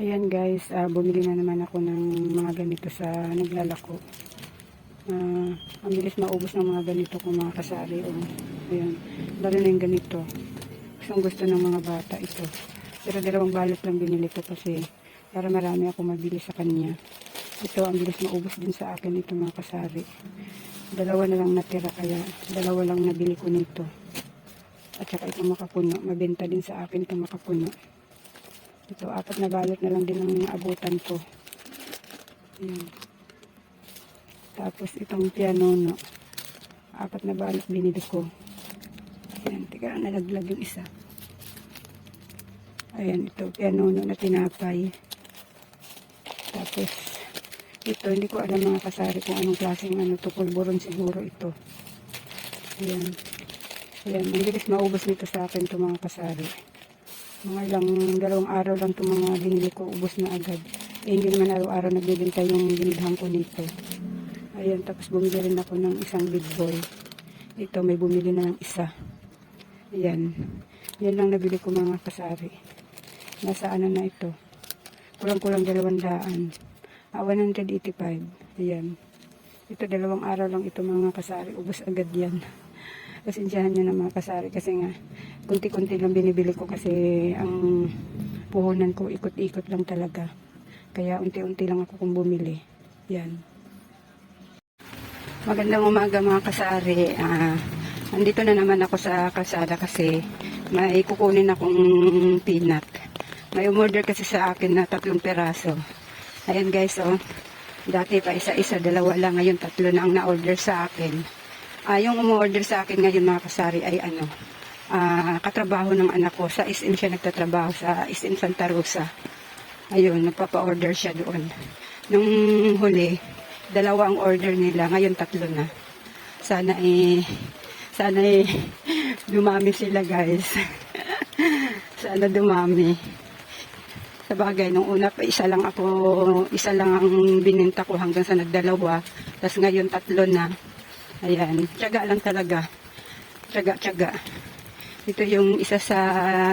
Ayan guys, ah, bumili na naman ako ng mga ganito sa naglalako. Ah, ang bilis maubos ng mga ganito kung mga kasari. Oh. Ayan, lalo na yung ganito. Gustong gusto ng mga bata ito. Pero dalawang balot lang binili ko kasi para marami ako mabili sa kanya. Ito, ang bilis maubos din sa akin ito mga kasari. Dalawa na lang natira kaya dalawa lang nabili ko nito. At saka ito makapuno. Mabenta din sa akin ito makapuno. Ito, apat na balot na lang din ang abutan ko. Ayan. Tapos itong piano, no. Apat na balot binili ko. Ayan, lang nalaglag yung isa. Ayan, ito, piano, no, na tinapay. Tapos, ito, hindi ko alam mga kasari kung anong klaseng ano to, pulburon siguro ito. Ayan. Ayan, ang bilis maubos nito sa akin ito mga kasari. Mga ilang dalawang araw lang itong mga binili ko, ubos na agad. Eh, hindi naman araw-araw nagbibenta yung binilhan ko nito. Ayan, tapos bumili rin ako ng isang big boy. Ito, may bumili na ng isa. Ayan. Yan lang nabili ko mga kasari. Nasa ano na ito. Kulang-kulang dalawang daan. Ah, 185. Ayan. Ito, dalawang araw lang ito mga kasari. Ubos agad yan. Pasensyahan nyo na mga kasari kasi nga kunti-kunti lang binibili ko kasi ang puhunan ko ikot-ikot lang talaga. Kaya unti-unti lang ako kung bumili. Yan. Magandang umaga mga kasari. Ah, andito na naman ako sa kalsada kasi may kukunin akong peanut. May umorder kasi sa akin na tatlong peraso. Ayan guys, oh. Dati pa isa-isa, dalawa lang. Ngayon tatlo na ang na-order sa akin. Ah, yung umorder sa akin ngayon mga kasari ay ano, ah, katrabaho ng anak ko. Sa SM siya nagtatrabaho sa SM Santa Rosa. Ayun, nagpapa-order siya doon. Nung huli, dalawa ang order nila. Ngayon tatlo na. Sana eh, sana eh, dumami sila guys. sana dumami. Sa bagay, nung una pa isa lang ako, isa lang ang bininta ko hanggang sa nagdalawa. Tapos ngayon tatlo na. Ayan, tiyaga lang talaga. Tiyaga, tiyaga. Ito yung isa sa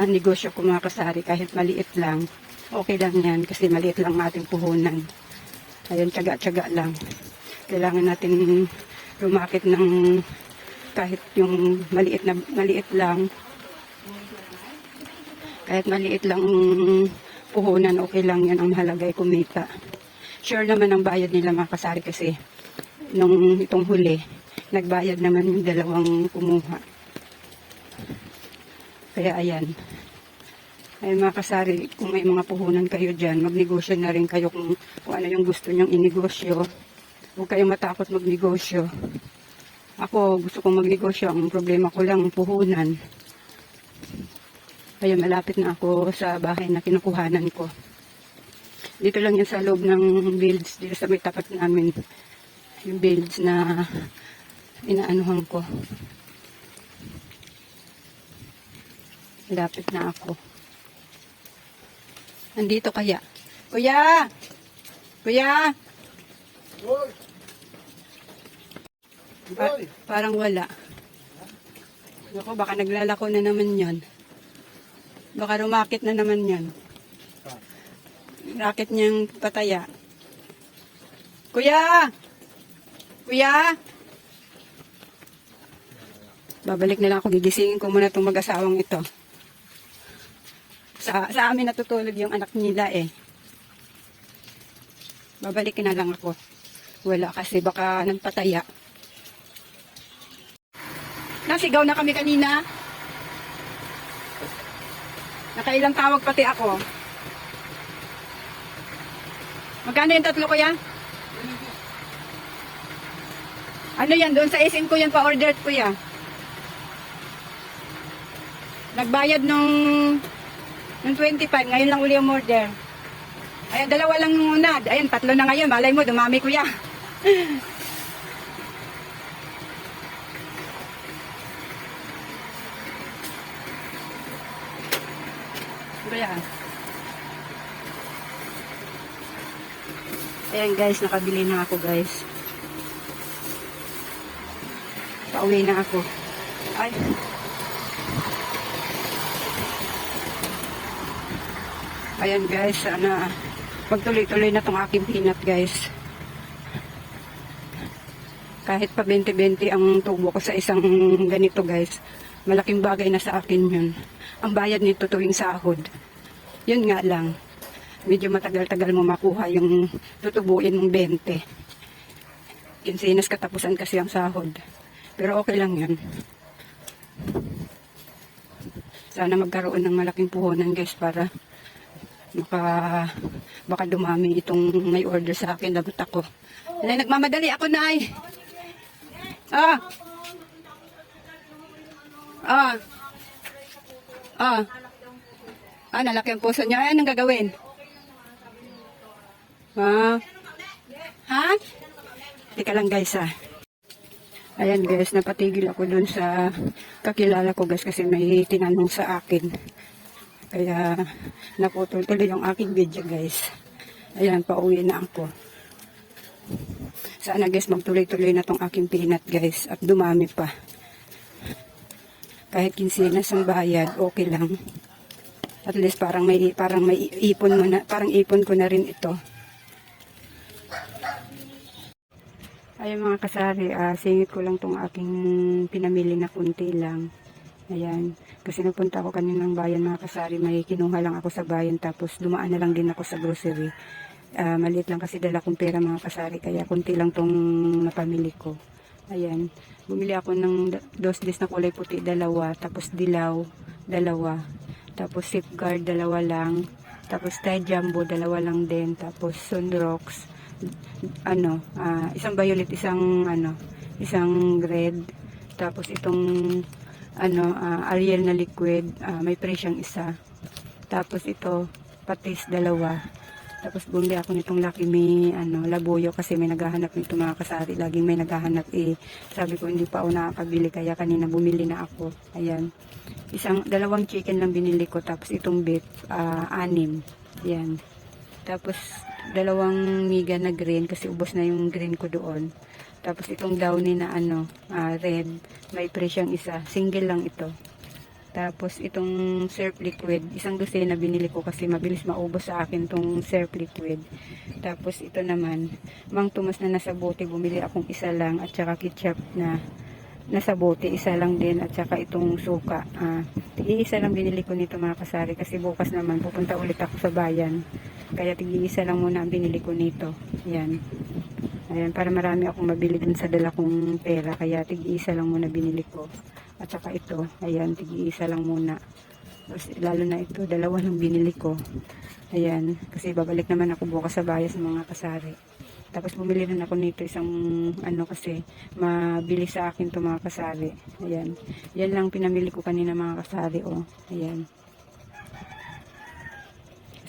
negosyo ko mga kasari, kahit maliit lang. Okay lang yan kasi maliit lang ang ating puhunan. Ayan, tiyaga, tiyaga lang. Kailangan natin lumakit ng kahit yung maliit na maliit lang. Kahit maliit lang puhunan, okay lang yan. Ang mahalaga ay kumita. Sure naman ang bayad nila mga kasari kasi nung itong huli, nagbayad naman yung dalawang kumuha. Kaya ayan. Ay mga kasari, kung may mga puhunan kayo dyan, magnegosyo na rin kayo kung, kung ano yung gusto nyong inegosyo. Huwag kayong matakot magnegosyo. Ako, gusto kong magnegosyo. Ang problema ko lang, puhunan. Kaya malapit na ako sa bahay na kinukuhanan ko. Dito lang yan sa loob ng builds, dito sa may tapat namin. Yung builds na inaanuhan ko. Lapit na ako. Nandito kaya. Kuya! Kuya! Pa- parang wala. Ako, baka naglalako na naman yon. Baka rumakit na naman yon. Racket niyang pataya. Kuya! Kuya! Babalik na lang ako. Gigisingin ko muna itong mag-asawang ito. Sa, sa amin natutulog yung anak nila eh. Babalikin na lang ako. Wala kasi baka nang pataya. Nasigaw na kami kanina. Nakailang tawag pati ako. Magkano yung tatlo ko yan? Ano yan? Doon sa SM ko yan pa-order ko yan. Nagbayad nung, nung 25, ngayon lang uli yung order. Ayan, dalawa lang muna. Ayan, tatlo na ngayon. Malay mo, dumami kuya. Kuya. Ayan guys, nakabili na ako guys. Pauwi na ako. Ay. Ayan guys, sana magtuloy-tuloy na tong aking peanut guys. Kahit pa 20-20 ang tubo ko sa isang ganito guys, malaking bagay na sa akin yun. Ang bayad nito tuwing sahod. Yun nga lang, medyo matagal-tagal mo makuha yung tutubuin mong 20. Kinsinas katapusan kasi ang sahod. Pero okay lang yun. Sana magkaroon ng malaking puhunan guys para maka, baka dumami itong may order sa akin. Lagot ako. Nay, nagmamadali ako, Nay. Ah. Ah. Ah. Ah, nalaki ang puso niya. Anong gagawin? Ah. Ha? Teka lang guys ah. Ayan guys, napatigil ako dun sa kakilala ko guys kasi may tinanong sa akin. Kaya naputol tuloy yung aking video guys. Ayan, pauwi na ako. Sana guys magtuloy-tuloy na tong aking peanut guys at dumami pa. Kahit kinsinas ang bayad, okay lang. At least parang may parang may ipon mo na, parang ipon ko na rin ito. Ayun mga kasari, ah, singit ko lang tong aking pinamili na kunti lang. Ayan, kasi nagpunta ako kaninang bayan mga kasari, may kinuha lang ako sa bayan tapos dumaan na lang din ako sa grocery. Ah, maliit lang kasi dala kong pera mga kasari, kaya kunti lang tong napamili ko. Ayan, bumili ako ng dos na kulay puti, dalawa, tapos dilaw, dalawa, tapos safeguard, dalawa lang, tapos Thai Jumbo, dalawa lang din, tapos Sunrocks, ano, ah, isang violet, isang ano, isang red, tapos itong ano, ah, Ariel na liquid, ah, may presyang isa. Tapos ito, patis dalawa. Tapos bumili ako nitong Lucky Me, ano, labuyo kasi may naghahanap nito mga kasari. Laging may naghahanap eh. Sabi ko hindi pa ako nakakabili kaya kanina bumili na ako. Ayan. Isang, dalawang chicken lang binili ko. Tapos itong beef, ah, anim. Ayan. Tapos dalawang miga na green kasi ubos na yung green ko doon. Tapos itong downy na ano, ah, red, may presyang isa. Single lang ito. Tapos itong surf liquid, isang dosena binili ko kasi mabilis maubos sa akin tong surf liquid. Tapos ito naman, mang tumas na nasa bote, bumili akong isa lang at saka ketchup na nasa bote, isa lang din at saka itong suka. Ah, isa lang binili ko nito mga kasari kasi bukas naman pupunta ulit ako sa bayan. Kaya tig-isa lang muna ang binili ko nito. Yan. Ayan, para marami akong mabili dun sa dala kong pera. Kaya tig-isa lang muna binili ko. At saka ito, ayan, tig-isa lang muna. Tapos, lalo na ito, dalawa lang binili ko. Ayan, kasi babalik naman ako bukas sa bayan sa mga kasari. Tapos bumili rin ako nito isang ano kasi mabili sa akin to mga kasari. Ayan. Yan lang pinamili ko kanina mga kasari oh. Ayan.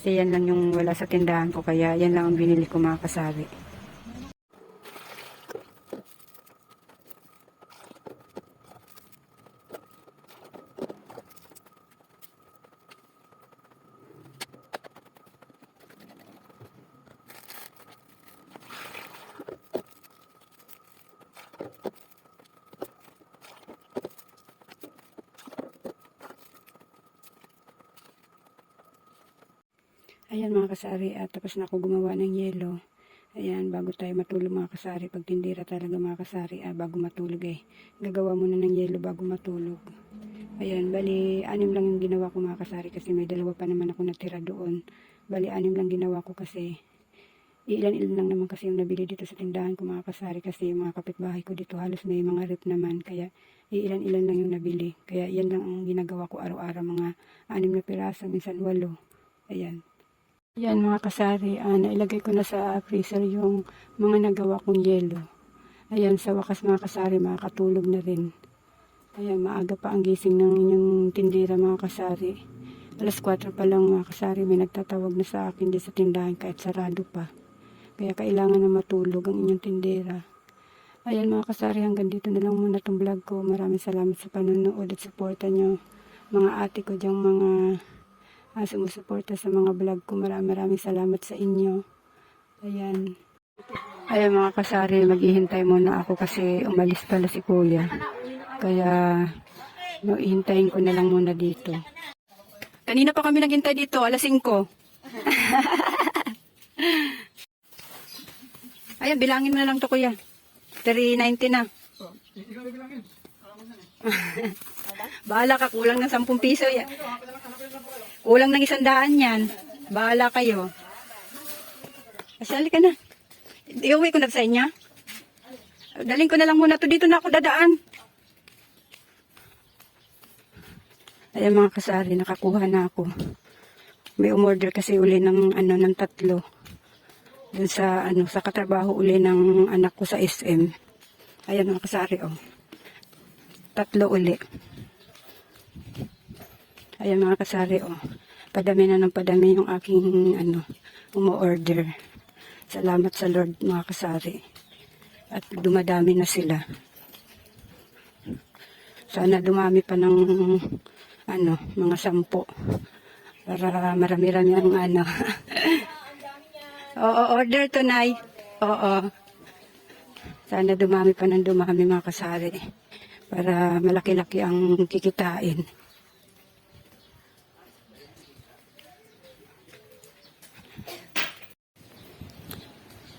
Kasi yan lang yung wala sa tindahan ko kaya yan lang ang binili ko mga kasari. Ayan mga kasari, at tapos na ako gumawa ng yelo. Ayan, bago tayo matulog mga kasari, pag tindira talaga mga kasari, ah, bago matulog eh. Gagawa muna ng yelo bago matulog. Ayan, bali, anim lang yung ginawa ko mga kasari kasi may dalawa pa naman ako natira doon. Bali, anim lang ginawa ko kasi ilan-ilan lang naman kasi yung nabili dito sa tindahan ko mga kasari kasi yung mga kapitbahay ko dito halos may mga rep naman kaya ilan-ilan lang yung nabili. Kaya yan lang ang ginagawa ko araw-araw mga anim na piraso, minsan walo. Ayan. Yan mga kasari, ah, nailagay ko na sa freezer yung mga nagawa kong yelo. Ayan, sa wakas mga kasari, makakatulog na rin. Ayan, maaga pa ang gising ng inyong tindira mga kasari. Alas 4 pa lang mga kasari, may nagtatawag na sa akin din sa tindahan kahit sarado pa. Kaya kailangan na matulog ang inyong tindera. Ayan mga kasari, hanggang dito na lang muna itong vlog ko. Maraming salamat sa panonood at suporta nyo. Mga ate ko diyang mga uh, sumusuporta sa mga vlog ko. Maraming maraming salamat sa inyo. Ayan. Ayan mga kasari, maghihintay muna ako kasi umalis pala si kuya. Kaya no, ihintayin ko na lang muna dito. Kanina pa kami naghintay dito, alas 5. Ayan, bilangin mo na lang to kuya. 390 na. Bahala ka, kulang ng 10 piso yan. Kulang ng isang daan yan. Bahala kayo. Asali ka na. Iuwi ko na sa inyo. Daling ko na lang muna to. Dito na ako dadaan. Ayan mga kasari, nakakuha na ako. May umorder kasi uli ng ano ng tatlo. Dun sa ano sa katrabaho uli ng anak ko sa SM. Ayan mga kasari oh. Tatlo uli. Ayan mga kasari oh. Padami na ng padami yung aking ano umo-order. Salamat sa Lord mga kasari. At dumadami na sila. Sana dumami pa ng ano, mga sampo. Para marami-rami ang ano. Oo, order to, Nay. Oo. Sana dumami pa ng dumami mga kasari. Para malaki-laki ang kikitain.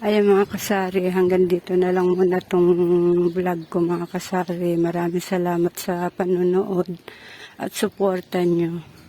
Ayan mga kasari, hanggang dito na lang muna tong vlog ko mga kasari. Maraming salamat sa panonood at suporta nyo.